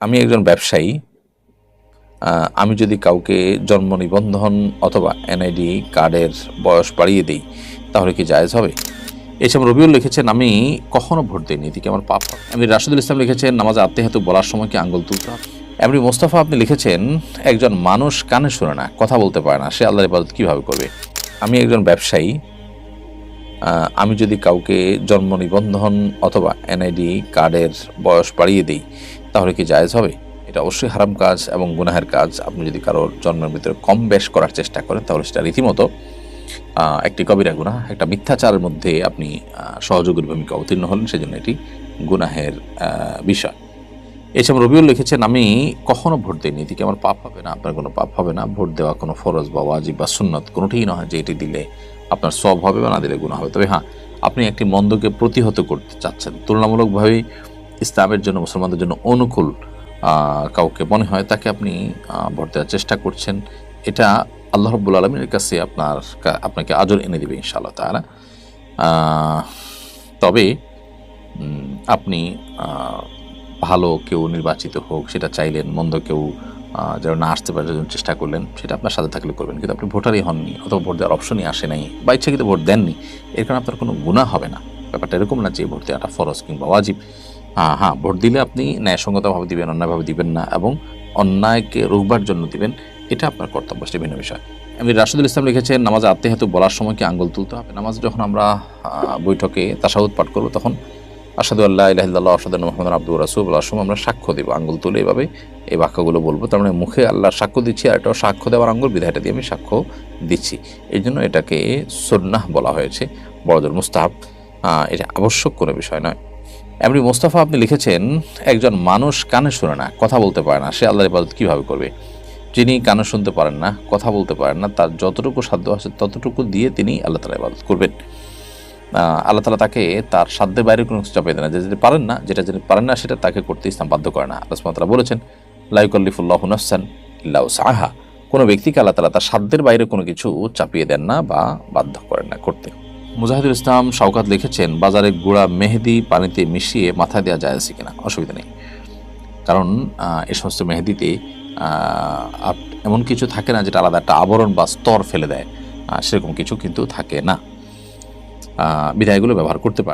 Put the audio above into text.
আমি একজন ব্যবসায়ী আমি যদি কাউকে জন্ম নিবন্ধন অথবা এনআইডি কার্ডের বয়স বাড়িয়ে দিই, তাহলে কি জায়েজ হবে? এসব রবিউল লিখেছেন, আমি কখনো ভোট দিইনি, এদিকে আমার পাপ। এমনি রাশিদুল ইসলাম লিখেছেন, নামাজে আত্মীয়হেতু বলার সময় কি আঙ্গুল তুলতে হবে? এমনি মোস্তফা আপনি লিখেছেন, একজন মানুষ কানে শুনে না, কথা বলতে পারে না, সে আল্লাহর ইবাদত কীভাবে করবে? আমি একজন ব্যবসায়ী আমি যদি কাউকে জন্ম নিবন্ধন অথবা এনআইডি কার্ডের বয়স বাড়িয়ে দিই তাহলে কি জায়েজ হবে? এটা অবশ্যই হারাম কাজ এবং গুনাহের কাজ। আপনি যদি কারোর জন্মের ভিতরে কম বেশ করার চেষ্টা করেন, তাহলে সেটা রীতিমতো একটি কবিরা গুনাহ, একটা মিথ্যাচারের মধ্যে আপনি সহযোগীর ভূমিকা অবতীর্ণ হলেন, সেজন্য এটি গুনাহের বিষয়। এসব রবিউল লিখেছেন, আমি কখনো ভোট দিইনি। এদিকে আমার পাপ হবে না? আপনার কোনো পাপ হবে না? ভোট দেওয়া কোনো ফরজ বা ওয়াজিব বা সুন্নত কোনোটিই নয় যে এটি দিলে আপনার সব হবে বা না দিলে গুণা হবে। তবে হ্যাঁ আপনি একটি মন্দকে প্রতিহত করতে চাচ্ছেন। তুলনামূলকভাবে ইসলামের জন্য, মুসলমানদের জন্য অনুকূল কাউকে মনে হয় তাকে আপনি ভোট দেওয়ার চেষ্টা করছেন, এটা আল্লাহ রব্বুল আলমীর কাছে আপনার আপনাকে আজর এনে দেবে ইনশাআল্লাহ তারা তবে আপনি ভালো কেউ নির্বাচিত হোক, সেটা চাইলেন, মন্দ কেউ যেন না আসতে পারে যেন চেষ্টা করলেন, সেটা আপনার সাথে থাকলে করবেন, কিন্তু আপনি ভোটারই হননি, অথবা ভোট দেওয়ার অপশনই আসে নাই, বা ইচ্ছাকৃত ভোট দেননি, এর কারণে আপনার কোনো গুণা হবে না। ব্যাপারটা এরকম না যে ভোট দেওয়াটা ফরজ কিংবা ওয়াজিব। হ্যাঁ হ্যাঁ ভোট দিলে আপনি ন্যায়সঙ্গতভাবে দিবেন, অন্যায়ভাবে দিবেন না এবং অন্যায়কে রোকবার জন্য দিবেন, এটা আপনার কর্তব্য, সেটা ভিন্ন বিষয়। এমনি রাশিদুল ইসলাম লিখেছেন, নামাজে আত্মীয়হেতু বলার সময় কি আঙ্গুল তুলতে হবে? নামাজ যখন আমরা বৈঠকে তাসাউদ পাঠ করব, তখন আসাদু আল্লাহ ইলাহিল্লাহ আসাদ মোহাম্মদ আব্দুর রাসুল সময় আমরা সাক্ষ্য দেবো, আঙ্গুল তুলে এভাবে এই বাক্যগুলো বলব। তার মানে মুখে আল্লাহর সাক্ষ্য দিচ্ছি আর এটাও সাক্ষ্য দেওয়ার আঙ্গুল, বিধায়টা দিয়ে আমি সাক্ষ্য দিচ্ছি। এই জন্য এটাকে সন্ন্যাহ বলা হয়েছে বড়দের মুস্তাহাব। এটা আবশ্যক কোনো বিষয় নয়। এমনি মোস্তাফা, আপনি লিখেছেন, একজন মানুষ কানে শুনে না, কথা বলতে পারে না, সে আল্লাহর ইবাদত কীভাবে করবে? যিনি কানে শুনতে পারেন না, কথা বলতে পারেন না, তার যতটুকু সাধ্য আছে, ততটুকু দিয়ে তিনি আল্লাহ তালা ইবাদত করবেন। আল্লাহ তালা তাকে তার সাধ্যের বাইরে কোনো কিছু চাপিয়ে দেন না, যে যেটা পারেন না, যেটা যিনি পারেন না, সেটা তাকে করতে ইসলাম বাধ্য করে না। আল্লাহ তাআলা বলেছেন লাইকল্লিফুল্লাহ নফসান ইল্লাউ সাহা কোনো ব্যক্তিকে আল্লাহ তালা তার সাধ্যের বাইরে কোনো কিছু চাপিয়ে দেন না বা বাধ্য করেন না করতে। মুজাহিদুল ইসলাম শওকাত লিখেছেন, বাজারে গুঁড়া মেহেদি পানিতে মিশিয়ে মাথায় দেওয়া যায় আছে কিনা? অসুবিধা নেই। কারণ এ সমস্ত মেহেদিতে এমন কিছু থাকে না যেটা আলাদা একটা আবরণ বা স্তর ফেলে দেয়। সেরকম কিছু কিন্তু থাকে না। বিদায়গুলো ব্যবহার করতে পারে।